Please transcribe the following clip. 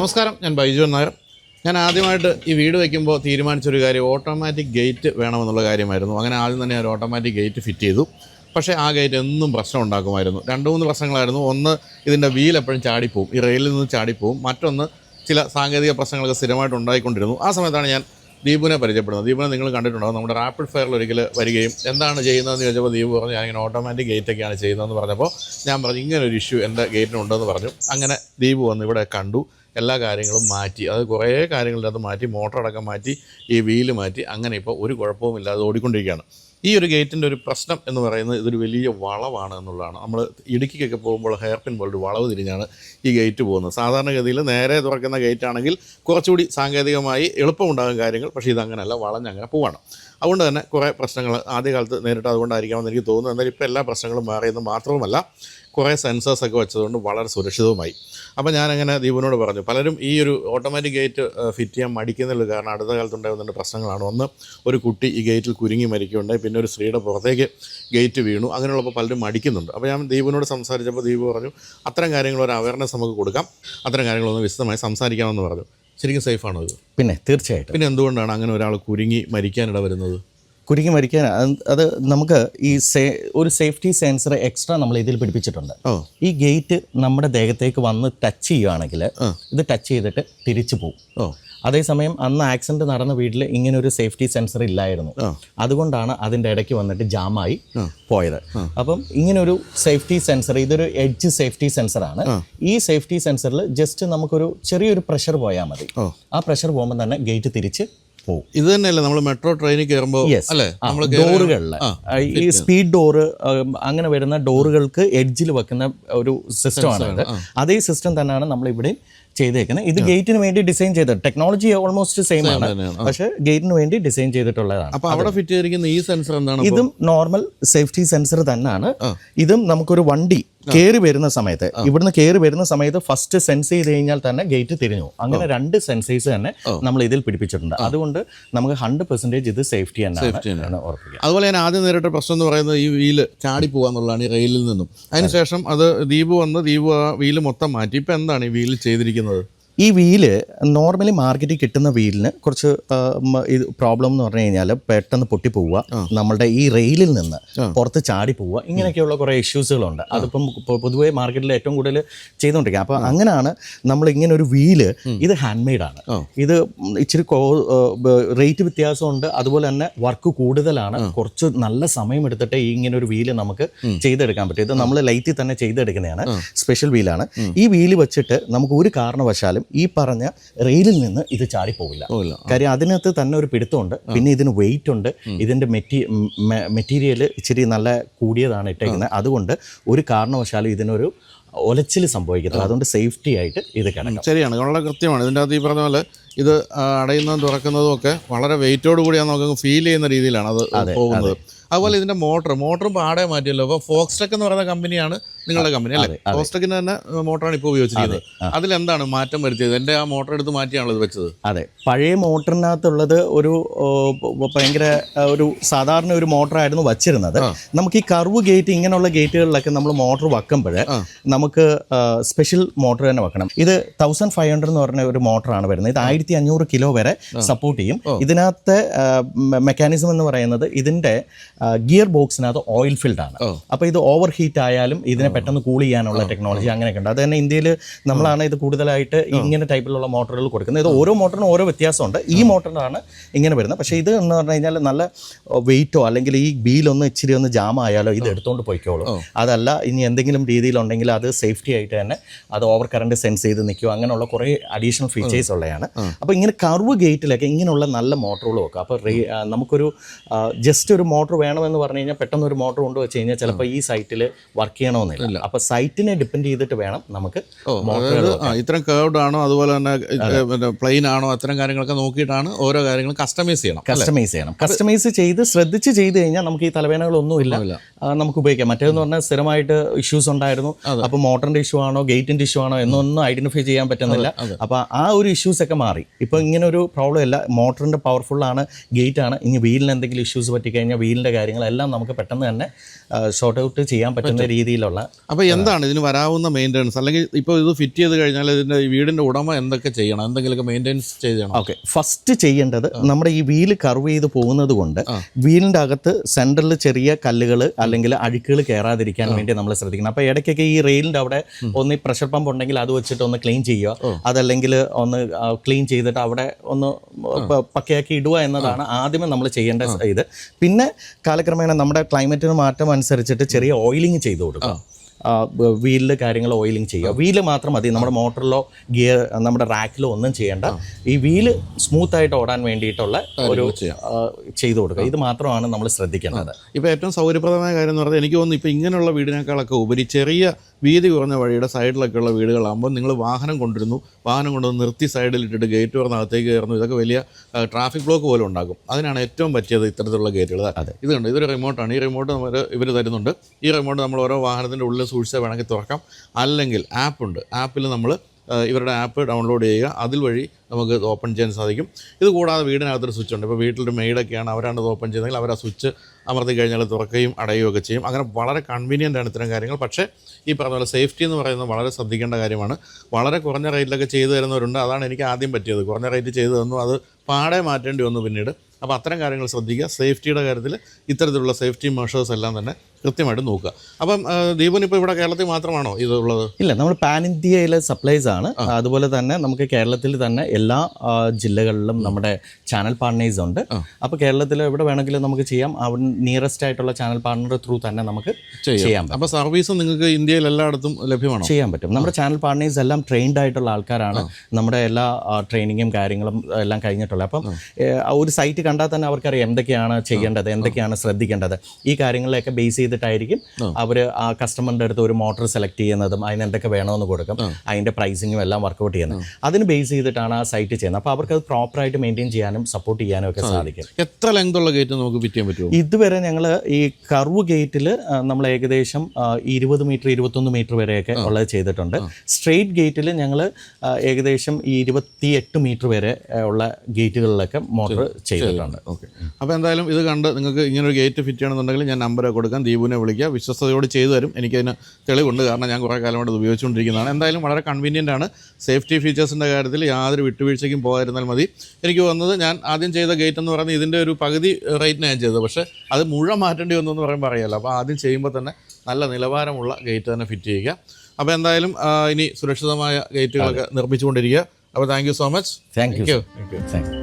നമസ്കാരം ഞാൻ ബൈജു നായർ. ഞാൻ ആദ്യമായിട്ട് ഈ വീട് വയ്ക്കുമ്പോൾ തീരുമാനിച്ചൊരു കാര്യം ഓട്ടോമാറ്റിക് ഗേറ്റ് വേണമെന്നുള്ള കാര്യമായിരുന്നു. അങ്ങനെ ആദ്യം തന്നെ ഒരു ഓട്ടോമാറ്റിക് ഗേറ്റ് ഫിറ്റ് ചെയ്തു. പക്ഷേ ആ ഗേറ്റ് എന്നും പ്രശ്നം ഉണ്ടാക്കുമായിരുന്നു. രണ്ട് മൂന്ന് പ്രശ്നങ്ങളായിരുന്നു. ഒന്ന് ഇതിന്റെ വീൽ എപ്പോഴും ചാടിപ്പോവും. ഈ റെയിലിൽ നിന്ന് ചാടിപ്പോവും. മറ്റൊന്ന് ചില സാങ്കേതിക പ്രശ്നങ്ങളൊക്കെ സ്ഥിരമായിട്ട് ഉണ്ടായിക്കൊണ്ടിരുന്നു. ആ സമയത്താണ് ഞാൻ ദീപുവിനെ പരിചയപ്പെടുന്നത് ദീപുനെ നിങ്ങൾ കണ്ടിട്ടുണ്ടോ? നമ്മുടെ റാപ്പിഡ് ഫയറിൽ ഒരിക്കൽ വരികയും എന്താണ് ചെയ്യുന്നതെന്ന് ചോദിച്ചപ്പോൾ ദീപു പറഞ്ഞു ഞാനിങ്ങനെ ഓട്ടോമാറ്റിക് ഗേറ്റൊക്കെയാണ് ചെയ്യുന്നതെന്ന് പറഞ്ഞപ്പോൾ ഞാൻ പറഞ്ഞു ഇങ്ങനെ ഒരു ഇഷ്യൂ എന്റെ ഗേറ്റിനുണ്ടെന്ന് പറഞ്ഞു. അങ്ങനെ ദീപു വന്ന് ഇവിടെ കണ്ടു എല്ലാ കാര്യങ്ങളും മാറ്റി. അത് കുറേ കാര്യങ്ങളുടെ അത് മാറ്റി മോട്ടർ അടക്കം മാറ്റി ഈ വീൽ മാറ്റി. അങ്ങനെ ഇപ്പോൾ ഒരു കുഴപ്പവും ഇല്ലാതെ ഓടിക്കൊണ്ടിരിക്കുകയാണ്. ഈ ഒരു ഗേറ്റിന്റെ ഒരു പ്രശ്നം എന്ന് പറയുന്നത് ഇതൊരു വലിയ വളവാണ് എന്നുള്ളതാണ്. നമ്മൾ ഇടുക്കിക്കൊക്കെ പോകുമ്പോൾ ഹെയർ പിൻ പോലൊരു വളവ് തിരിഞ്ഞാണ് ഈ ഗേറ്റ് പോകുന്നത്. സാധാരണഗതിയിൽ നേരെ തുറക്കുന്ന ഗേറ്റ് ആണെങ്കിൽ കുറച്ചുകൂടി സാങ്കേതികമായി എളുപ്പമുണ്ടാകും കാര്യങ്ങൾ പക്ഷേ ഇതങ്ങനെയല്ല വളഞ്ഞങ്ങനെ പോവാണ്. അതുകൊണ്ട് തന്നെ കുറേ പ്രശ്നങ്ങൾ ആദ്യകാലത്ത് നേരിട്ട് അതുകൊണ്ടായിരിക്കാമെന്ന് എനിക്ക് തോന്നുന്നു. എന്നാൽ ഇപ്പോൾ എല്ലാ പ്രശ്നങ്ങളും മാറിയെന്ന് മാത്രവുമല്ല കുറേ സെൻസേഴ്സ് ഒക്കെ വെച്ചതുകൊണ്ട് വളരെ സുരക്ഷിതവുമായി. അപ്പോൾ ഞാനങ്ങനെ ദീപുവിനോട് പറഞ്ഞു പലരും ഈ ഒരു ഓട്ടോമാറ്റിക് ഗേറ്റ് ഫിറ്റ് ചെയ്യാൻ മടിക്കുന്നില്ല. കാരണം അടുത്ത കാലത്തുണ്ടായിരുന്ന പ്രശ്നങ്ങളാണ്. ഒന്ന് ഒരു കുട്ടി ഈ ഗേറ്റിൽ കുരുങ്ങി മരിക്കുകയുണ്ടായി. പിന്നെ ഒരു സ്ത്രീയുടെ പുറത്തേക്ക് ഗേറ്റ് വീണു. അങ്ങനെയുള്ളപ്പോൾ പലരും മടിക്കുന്നുണ്ട്. അപ്പോൾ ഞാൻ ദീപുവിനോട് സംസാരിച്ചപ്പോൾ ദീപു പറഞ്ഞു അത്തരം കാര്യങ്ങൾ ഒരു അവയർനെസ് നമുക്ക് കൊടുക്കാം. അത്തരം കാര്യങ്ങളൊന്ന് വിശദമായി സംസാരിക്കാമെന്ന് പറഞ്ഞു. ശരിക്കും സേഫാണോ ഇത്? പിന്നെ തീർച്ചയായിട്ടും. പിന്നെ എന്തുകൊണ്ടാണ് അങ്ങനെ ഒരാൾ കുരുങ്ങി മരിക്കാനിട വരുന്നത് കുരുങ്ങി മരിക്കാൻ അത് നമുക്ക് ഈ സേ ഒരു സേഫ്റ്റി സെൻസർ എക്സ്ട്രാ നമ്മൾ ഇതിൽ പിടിപ്പിച്ചിട്ടുണ്ട്. ഈ ഗേറ്റ് നമ്മുടെ ദേഹത്തേക്ക് വന്ന് ടച്ച് ചെയ്യുകയാണെങ്കിൽ ഇത് ടച്ച് ചെയ്തിട്ട് തിരിച്ചു പോകും. അതേസമയം അന്ന് ആക്സിഡന്റ് നടന്ന വീട്ടിൽ ഇങ്ങനെ ഒരു സേഫ്റ്റി സെൻസർ ഇല്ലായിരുന്നു. അതുകൊണ്ടാണ് അതിന്റെ ഇടയ്ക്ക് വന്നിട്ട് ജാമായി പോയത്. അപ്പം ഇങ്ങനൊരു സേഫ്റ്റി സെൻസർ ഇതൊരു എഡ്ജ് സേഫ്റ്റി സെൻസറാണ്. ഈ സേഫ്റ്റി സെൻസറിൽ ജസ്റ്റ് നമുക്കൊരു ചെറിയൊരു പ്രഷർ പോയാൽ മതി. ആ പ്രഷർ പോകുമ്പോൾ തന്നെ ഗേറ്റ് തിരിച്ച് പോകും ഇത് തന്നെയല്ലേ നമ്മൾ മെട്രോ ട്രെയിനിൽ കയറുമ്പോൾ അല്ലേ? ഡോറുകളിൽ ഈ സ്പീഡ് ഡോറ് അങ്ങനെ വരുന്ന ഡോറുകൾക്ക് എഡ്ജിൽ വെക്കുന്ന ഒരു സിസ്റ്റമാണ് ഇത് അതേ. സിസ്റ്റം തന്നെയാണ് നമ്മൾ ഇവിടെ ചെയ്തേക്കുന്നത്. ഇത് ഗേറ്റിന് വേണ്ടി ഡിസൈൻ ചെയ്തത് ടെക്നോളജി ഓൾമോസ്റ്റ് സെയിം ആണ്. പക്ഷെ പക്ഷേ ഗേറ്റിന് വേണ്ടി ഡിസൈൻ ചെയ്തിട്ടുള്ളതാണ്. അപ്പോൾ അവിടെ ഫിറ്റ് ചെയ്തിരിക്കുന്ന ഈ സെൻസർ എന്താണ് ഇതും നോർമൽ സേഫ്റ്റി സെൻസർ തന്നെയാണ്. ഇതും നമുക്കൊരു വണ്ടി കയറി വരുന്ന സമയത്ത് ഇവിടുന്ന് കയറി വരുന്ന സമയത്ത് ഫസ്റ്റ് സെൻസ് ചെയ്ത് കഴിഞ്ഞാൽ തന്നെ ഗേറ്റ് തിരിഞ്ഞു അങ്ങനെ രണ്ട് സെൻസേഴ്സ് തന്നെ നമ്മൾ ഇതിൽ പിടിപ്പിച്ചിട്ടുണ്ട്. അതുകൊണ്ട് നമുക്ക് ഹൺഡ്രഡ് പെർസെന്റേജ് ഇത് സേഫ്റ്റി തന്നെയാണ്. ഉറപ്പിക്കുക അതുപോലെ ഞാൻ ആദ്യം നേരിട്ട പ്രശ്നം എന്ന് പറയുന്നത് ഈ വീൽ ചാടി പോകാന്നുള്ളതാണ് ഈ റെയിലിൽ നിന്നും. അതിനുശേഷം അത്. ദ്വീപ് വന്ന് ദ്വീപ് ആ വീൽ മൊത്തം മാറ്റി. ഇപ്പൊ എന്താണ് ഈ വീലിൽ ചെയ്തിരിക്കുന്നത്? ഈ വീൽ നോർമലി മാർക്കറ്റിൽ കിട്ടുന്ന വീലിന് കുറച്ച് ഇത് പ്രോബ്ലം എന്ന് പറഞ്ഞു കഴിഞ്ഞാൽ പെട്ടെന്ന് പൊട്ടിപ്പോവുക. നമ്മളുടെ ഈ റെയിലിൽ നിന്ന് പുറത്ത് ചാടി പോവുക ഇങ്ങനെയൊക്കെയുള്ള കുറേ ഇഷ്യൂസുകളുണ്ട് അതിപ്പം പൊതുവെ മാർക്കറ്റിൽ ഏറ്റവും കൂടുതൽ ചെയ്തുകൊണ്ടിരിക്കുക. അപ്പോൾ അങ്ങനെയാണ് നമ്മൾ ഇങ്ങനെ ഒരു വീൽ ഇത് ഹാൻഡ് ആണ്. ഇത് ഇച്ചിരി റേറ്റ് വ്യത്യാസമുണ്ട്. അതുപോലെ തന്നെ വർക്ക് കൂടുതലാണ്. കുറച്ച് നല്ല സമയം എടുത്തിട്ട് ഈ ഇങ്ങനെ ഒരു വീൽ നമുക്ക് ചെയ്തെടുക്കാൻ പറ്റും. ഇത് നമ്മൾ ലൈറ്റിൽ തന്നെ ചെയ്തെടുക്കുന്നതാണ് സ്പെഷ്യൽ വീലാണ്. ഈ വീൽ വെച്ചിട്ട് നമുക്ക് ഒരു കാരണവശാലും ഈ പറഞ്ഞ റെയിലിൽ നിന്ന് ഇത് ചാടിപ്പോവില്ല. പോവില്ല. കാര്യം അതിനകത്ത് തന്നെ ഒരു പിടുത്തമുണ്ട്. പിന്നെ ഇതിന് വെയിറ്റ് ഉണ്ട്. ഇതിന്റെ മെറ്റീ മെറ്റീരിയൽ ഇച്ചിരി നല്ല കൂടിയതാണ് ഇട്ടേക്കുന്നത് അതുകൊണ്ട് ഒരു കാരണവശാലും ഇതിനൊരു ഒലച്ചിൽ സംഭവിക്കത്തില്ല. അതുകൊണ്ട് സേഫ്റ്റി ആയിട്ട് ഇത് കിടക്കും ശരിയാണ്. വളരെ കൃത്യമാണ്. ഇതിന്റെ അകത്ത് ഈ പറഞ്ഞ പോലെ ഇത് അടയുന്നതും തുറക്കുന്നതും ഒക്കെ വളരെ വെയിറ്റോട് കൂടിയാണ് നമുക്ക് ഫീൽ ചെയ്യുന്ന രീതിയിലാണ് അത് പോകുന്നത്. അതുപോലെ ഇതിന്റെ മോട്ടർ മോട്ടറും പാടെ മാറ്റിയല്ലോ. അപ്പോൾ ഫോക്സ്റ്റെക് എന്ന് പറയുന്ന കമ്പനിയാണ് നിങ്ങളുടെ കമ്പനി അല്ലേ? കോസ്റ്റക്കിന് തന്നെ മോട്ടറാണ് ഇപ്പോൾ ഉപയോഗിച്ചിരിക്കുന്നത്. അതിലെന്താണ് മാറ്റം വരുത്തിയത്? എന്റെ ആ മോട്ടർ എടുത്ത് മാറ്റിയാണല്ലോ ഇത് വെച്ചത്? അതെ പഴയ മോട്ടറിനകത്തുള്ളത് ഒരു ഭയങ്കര ഒരു സാധാരണ ഒരു മോട്ടറായിരുന്നു വച്ചിരുന്നത്. നമുക്ക് ഈ കർവ് ഗേറ്റ് ഇങ്ങനെയുള്ള ഗേറ്റുകളിലൊക്കെ നമ്മൾ മോട്ടർ വെക്കുമ്പോൾ നമുക്ക് സ്പെഷ്യൽ മോട്ടർ തന്നെ വെക്കണം. ഇത് തൗസൻഡ് ഫൈവ് ഹൺഡ്രഡ് എന്ന് പറഞ്ഞ ഒരു മോട്ടറാണ് വരുന്നത്. ഇത് ആയിരത്തി അഞ്ഞൂറ് കിലോ വരെ സപ്പോർട്ട് ചെയ്യും. ഇതിനകത്തെ മെക്കാനിസം എന്ന് പറയുന്നത് ഇതിന്റെ ഗിയർ ബോക്സിനകത്ത് ഓയിൽ ഫിൽഡ് ആണ്. അപ്പോൾ ഇത് ഓവർ ഹീറ്റ് ആയാലും ഇതിനെ പെട്ടെന്ന് കൂൾ ചെയ്യാനുള്ള ടെക്നോളജി അങ്ങനെയൊക്കെ ഉണ്ട്. അത് തന്നെ ഇന്ത്യയിൽ നമ്മളാണ് ഇത് കൂടുതലായിട്ട് ഇങ്ങനെ ടൈപ്പിലുള്ള മോട്ടറുകൾ കൊടുക്കുന്നത്. ഇത് ഓരോ മോട്ടറിനും ഓരോ വ്യത്യാസമുണ്ട്. ഈ മോട്ടറിനാണ് ഇങ്ങനെ വരുന്നത്. പക്ഷേ ഇത് എന്ന് പറഞ്ഞു കഴിഞ്ഞാൽ നല്ല വെയിറ്റോ അല്ലെങ്കിൽ ഈ ബീലൊന്ന് ഇച്ചിരി ഒന്ന് ജാം ആയാലോ ഇത് എടുത്തുകൊണ്ട് പോയിക്കോളൂ. അതല്ല ഇനി എന്തെങ്കിലും രീതിയിലുണ്ടെങ്കിൽ അത് സേഫ്റ്റി ആയിട്ട് തന്നെ അത് ഓവർ കറണ്ട് സെൻസ് ചെയ്ത് നിൽക്കുമോ അങ്ങനെയുള്ള കുറേ അഡീഷണൽ ഫീച്ചേഴ്സ് ഉള്ളതാണ്. അപ്പോൾ ഇങ്ങനെ കർവ് ഗേറ്റിലൊക്കെ ഇങ്ങനെയുള്ള നല്ല മോട്ടറുകൾ വെക്കുക. അപ്പോൾ റേ- നമുക്കൊരു ജസ്റ്റ് ഒരു മോട്ടർ വേണമെന്ന് പറഞ്ഞു കഴിഞ്ഞാൽ പെട്ടെന്ന് ഒരു മോട്ടർ കൊണ്ട് വെച്ച് കഴിഞ്ഞാൽ ചിലപ്പോൾ ഈ സൈറ്റിൽ വർക്ക് ചെയ്യണമെന്നില്ല. അപ്പോൾ സൈറ്റിനെ ഡിപ്പെൻഡ് ചെയ്തിട്ട് വേണം നമുക്ക് ഇത്തരം കേർഡ് ആണോ അതുപോലെ തന്നെ പ്ലെയിൻ ആണോ അത്തരം കാര്യങ്ങളൊക്കെ നോക്കിയിട്ടാണ് ഓരോ കാര്യങ്ങളും കസ്റ്റമൈസ് ചെയ്യണം കസ്റ്റമൈസ് ചെയ്യണം. കസ്റ്റമൈസ് ചെയ്ത് ശ്രദ്ധിച്ച് ചെയ്ത് കഴിഞ്ഞാൽ നമുക്ക് ഈ തലവേദനകളൊന്നും ഇല്ല. നമുക്ക് ഉപയോഗിക്കാം. മറ്റേന്ന് പറഞ്ഞാൽ സ്ഥിരമായിട്ട് ഇഷ്യൂസ് ഉണ്ടായിരുന്നു. അപ്പൊ മോട്ടറിന്റെ ഇഷ്യൂ ആണോ ഗേറ്റിന്റെ ഇഷ്യൂ ആണോ എന്നൊന്നും ഐഡന്റിഫൈ ചെയ്യാൻ പറ്റുന്നില്ല. അപ്പൊ ആ ഒരു ഇഷ്യൂസ് ഒക്കെ മാറി. ഇപ്പൊ ഇങ്ങനെ ഒരു പ്രോബ്ലം ഇല്ല മോട്ടറിന്റെ പവർഫുൾ ആണ് ഗേറ്റ് ആണ്. ഇനി വീലിന് എന്തെങ്കിലും ഇഷ്യൂസ് പറ്റിക്കഴിഞ്ഞാൽ വീലിന്റെ കാര്യങ്ങളെല്ലാം നമുക്ക് പെട്ടെന്ന് തന്നെ ഷോർട്ട് ഔട്ട് ചെയ്യാൻ പറ്റുന്ന രീതിയിലുള്ള അപ്പോൾ എന്താണ് ഇതിന് വരാവുന്ന മെയിന്റെനൻസ് അല്ലെങ്കിൽ ഇപ്പോൾ ഇത് ഫിറ്റ് ചെയ്ത് കഴിഞ്ഞാൽ ഇതിന്റെ വീടിന്റെ വീടിന്റെ ഉടമ എന്തൊക്കെ ചെയ്യണം? എന്തെങ്കിലുമൊക്കെ മെയിന്റെനൻസ് ചെയ്യണം ഓക്കെ. ഫസ്റ്റ് ചെയ്യേണ്ടത് നമ്മുടെ ഈ വീൽ കർവ് ചെയ്ത് പോകുന്നത് കൊണ്ട് വീലിന്റെ അകത്ത് സെന്ററിൽ ചെറിയ കല്ലുകൾ അല്ലെങ്കിൽ അഴുക്കുകൾ കയറാതിരിക്കാൻ വേണ്ടി നമ്മൾ ശ്രദ്ധിക്കണം. അപ്പോൾ ഇടയ്ക്കൊക്കെ ഈ റെയിലിന്റെ അവിടെ ഒന്ന് പ്രഷർ പമ്പ് ഉണ്ടെങ്കിൽ അത് വെച്ചിട്ട് ഒന്ന് ക്ലീൻ ചെയ്യുക. അതല്ലെങ്കിൽ ഒന്ന് ക്ലീൻ ചെയ്തിട്ട് അവിടെ ഒന്ന് പക്കയാക്കി ഇടുക എന്നതാണ് ആദ്യമേ നമ്മൾ ചെയ്യേണ്ട ഇത്. പിന്നെ കാലക്രമേണ നമ്മുടെ ക്ലൈമറ്റിന് മാറ്റം അനുസരിച്ചിട്ട് ചെറിയ ഓയിലിംഗ് ചെയ്തു കൊടുക്കുക. വീലിൽ കാര്യങ്ങൾ ഓയിലിംഗ് ചെയ്യുക. വീൽ മാത്രം മതി. നമ്മുടെ മോട്ടറിലോ ഗിയർ നമ്മുടെ റാക്കിലോ ഒന്നും ചെയ്യേണ്ട. ഈ വീൽ സ്മൂത്ത് ആയിട്ട് ഓടാൻ വേണ്ടിയിട്ടുള്ള ഒരു ചെയ്തു കൊടുക്കുക. ഇത് മാത്രമാണ് നമ്മൾ ശ്രദ്ധിക്കേണ്ടത്. ഇപ്പോൾ ഏറ്റവും സൗകര്യപ്രദമായ കാര്യം എന്ന് പറഞ്ഞാൽ എനിക്ക് തോന്നുന്നു ഇപ്പോൾ ഇങ്ങനെയുള്ള വീടിനേക്കാളൊക്കെ ഉപരി ചെറിയ വീതി കുറഞ്ഞ വഴിയുടെ സൈഡിലൊക്കെ ഉള്ള വീടുകളാകുമ്പോൾ നിങ്ങൾ വാഹനം കൊണ്ടിരുന്നു വാഹനം കൊണ്ടുവന്ന് നിർത്തി സൈഡിൽ ഇട്ടിട്ട് ഗേറ്റ് തുറന്ന് അകത്തേക്ക് കയറുന്നു. ഇതൊക്കെ വലിയ ട്രാഫിക് ബ്ലോക്ക് പോലെ ഉണ്ടാകും. അതിനാണ് ഏറ്റവും പറ്റിയത് ഇത്തരത്തിലുള്ള ഗേറ്റുകൾ അതെ. ഇത് കണ്ട്? ഇതൊരു റിമോട്ടാണ് ഈ റിമോട്ട് നമ്മൾ ഇവർ തരുന്നുണ്ട്. ഈ റിമോട്ട് നമ്മൾ ഓരോ വാഹനത്തിന്റെ ഉള്ളിൽ സൂക്ഷിച്ചാൽ വേണമെങ്കിൽ തുറക്കാം. അല്ലെങ്കിൽ ആപ്പുണ്ട് ആപ്പിൽ നമ്മൾ ഇവരുടെ ആപ്പ് ഡൗൺലോഡ് ചെയ്യുക. അതിൽ വഴി നമുക്ക് ഇത് ഓപ്പൺ ചെയ്യാൻ സാധിക്കും. ഇത് കൂടാതെ വീടിനകത്തൊരു സ്വിച്ച് ഉണ്ട്. ഇപ്പോൾ വീട്ടിലൊരു മെയ്ഡൊക്കെയാണ് അവരാണ് ഇത് ഓപ്പൺ ചെയ്യുന്നതെങ്കിൽ അവർ ആ സ്വിച്ച് അമർത്തി കഴിഞ്ഞാൽ തുറക്കുകയും അടയുകയും ഒക്കെ ചെയ്യും. അങ്ങനെ വളരെ കൺവീനിയന്റ് ആണ് ഇത്തരം കാര്യങ്ങൾ. പക്ഷേ ഈ പറഞ്ഞ പോലെ സേഫ്റ്റി എന്ന് പറയുന്നത് വളരെ ശ്രദ്ധിക്കേണ്ട കാര്യമാണ്. വളരെ കുറഞ്ഞ റേറ്റിലൊക്കെ ചെയ്തു തരുന്നവരുണ്ട്. അതാണ് എനിക്ക് ആദ്യം പറ്റിയത്. കുറഞ്ഞ റേറ്റ് ചെയ്തു തന്നു. അത് പാടെ മാറ്റേണ്ടി വന്നു പിന്നീട്. അപ്പോൾ അത്തരം കാര്യങ്ങൾ ശ്രദ്ധിക്കുക. സേഫ്റ്റിയുടെ കാര്യത്തിൽ ഇത്തരത്തിലുള്ള സേഫ്റ്റി മെഷേഴ്സ് എല്ലാം തന്നെ കൃത്യമായിട്ട് നോക്കുക. അപ്പം ദീപൻ ഇപ്പോൾ ഇവിടെ കേരളത്തിൽ മാത്രമാണോ ഇത് ഉള്ളത്? ഇല്ല നമ്മൾ പാൻ ഇന്ത്യയിലെ സപ്ലൈസ് ആണ്. അതുപോലെ തന്നെ നമുക്ക് കേരളത്തിൽ തന്നെ എല്ലാ ജില്ലകളിലും നമ്മുടെ ചാനൽ പാർട്ട്നേഴ്സ് ഉണ്ട്. അപ്പോൾ കേരളത്തിൽ എവിടെ വേണമെങ്കിലും നമുക്ക് ചെയ്യാം. അവിടെ നിയറസ്റ്റ് ആയിട്ടുള്ള ചാനൽ പാർട്ണർ ത്രൂ തന്നെ നമുക്ക് ചെയ്യാം. അപ്പോൾ സർവീസ് നിങ്ങൾക്ക് ഇന്ത്യയിൽ എല്ലായിടത്തും ലഭ്യമാണ്? ചെയ്യാൻ പറ്റും. നമ്മുടെ ചാനൽ പാർട്ട്നേഴ്സ് എല്ലാം ട്രെയിൻഡ് ആയിട്ടുള്ള ആൾക്കാരാണ് നമ്മുടെ എല്ലാ ട്രെയിനിങ്ങും കാര്യങ്ങളും എല്ലാം കഴിഞ്ഞിട്ടുള്ളത്. അപ്പം ഒരു സൈറ്റ് കണ്ടാൽ തന്നെ അവർക്കറിയാം എന്തൊക്കെയാണ് ചെയ്യേണ്ടത് എന്തൊക്കെയാണ് ശ്രദ്ധിക്കേണ്ടത്. ഈ കാര്യങ്ങളിലൊക്കെ ബേസ് ചെയ്തിട്ടായിരിക്കും അവർ ആ കസ്റ്റമറിന്റെ അടുത്ത് ഒരു മോട്ടർ സെലക്ട് ചെയ്യുന്നതും അതിന് എന്തൊക്കെ വേണമെന്ന് കൊടുക്കും അതിന്റെ പ്രൈസിങ്ങും എല്ലാം വർക്കൗട്ട് ചെയ്യുന്നത്. അതിന് ബേസ് ചെയ്തിട്ടാണ് ആ സൈറ്റ് ചെയ്യുന്നത്. അപ്പോൾ അവർക്ക് അത് പ്രോപ്പറായിട്ട് മെയിന്റെയിൻ ചെയ്യാനും സപ്പോർട്ട് ചെയ്യാനും ഒക്കെ സാധിക്കും. എത്ര ലെങ്ത് ഉള്ള ഗേറ്റ് നമുക്ക് ഫിറ്റ് ചെയ്യാൻ പറ്റുമോ ഇതുവരെ ഞങ്ങൾ ഈ കർവ് ഗേറ്റിൽ നമ്മൾ ഏകദേശം ഇരുപത് മീറ്റർ ഇരുപത്തൊന്ന് മീറ്റർ വരെയൊക്കെ ഉള്ളത് ചെയ്തിട്ടുണ്ട്. സ്ട്രെയിറ്റ് ഗേറ്റിൽ ഞങ്ങൾ ഏകദേശം ഈ ഇരുപത്തി എട്ട് മീറ്റർ വരെ ഉള്ള ഗേറ്റുകളിലൊക്കെ മോട്ടർ ചെയ്തിട്ടുണ്ട്. ഓക്കെ. അപ്പോൾ എന്തായാലും ഇത് കണ്ട് നിങ്ങൾക്ക് ഇങ്ങനെ ഒരു ഗേറ്റ് ഫിറ്റ് ചെയ്യണമെന്നുണ്ടെങ്കിൽ ഞാൻ നമ്പറെ കൊടുക്കാം. ദീപുവിനെ വിളിക്കുക വിശ്വസ്തയോട് ചെയ്തു തരും. എനിക്കതിന് തെളിവുണ്ട്. കാരണം ഞാൻ കുറേ കാലമായിട്ട് കൊണ്ട് ഇത് ഉപയോഗിച്ചുകൊണ്ടിരിക്കുന്നതാണ്. എന്തായാലും വളരെ കൺവീനിയന്റ് ആണ്. സേഫ്റ്റി ഫീച്ചേഴ്സിന്റെ കാര്യത്തിൽ യാതൊരു വിട്ടുവീഴ്ചയ്ക്കും പോകാതിരുന്നാൽ മതി. എനിക്ക് വന്നത് ഞാൻ ആദ്യം ചെയ്ത ഗേറ്റ് എന്ന് പറയുന്നത് ഇതിന്റെ ഒരു പകുതി റേറ്റിന് ഞാൻ ചെയ്തത്. പക്ഷേ അത് മുഴുവൻ മാറ്റേണ്ടി വന്നു എന്ന് പറയുമ്പോൾ അറിയാമല്ലോ അപ്പോൾ ആദ്യം ചെയ്യുമ്പോൾ തന്നെ നല്ല നിലവാരമുള്ള ഗേറ്റ് തന്നെ ഫിറ്റ് ചെയ്യുക. അപ്പോൾ എന്തായാലും ഇനി സുരക്ഷിതമായ ഗേറ്റുകളൊക്കെ നിർമ്മിച്ചുകൊണ്ടിരിക്കുക. അപ്പോൾ thank you so much thank you thank you thank you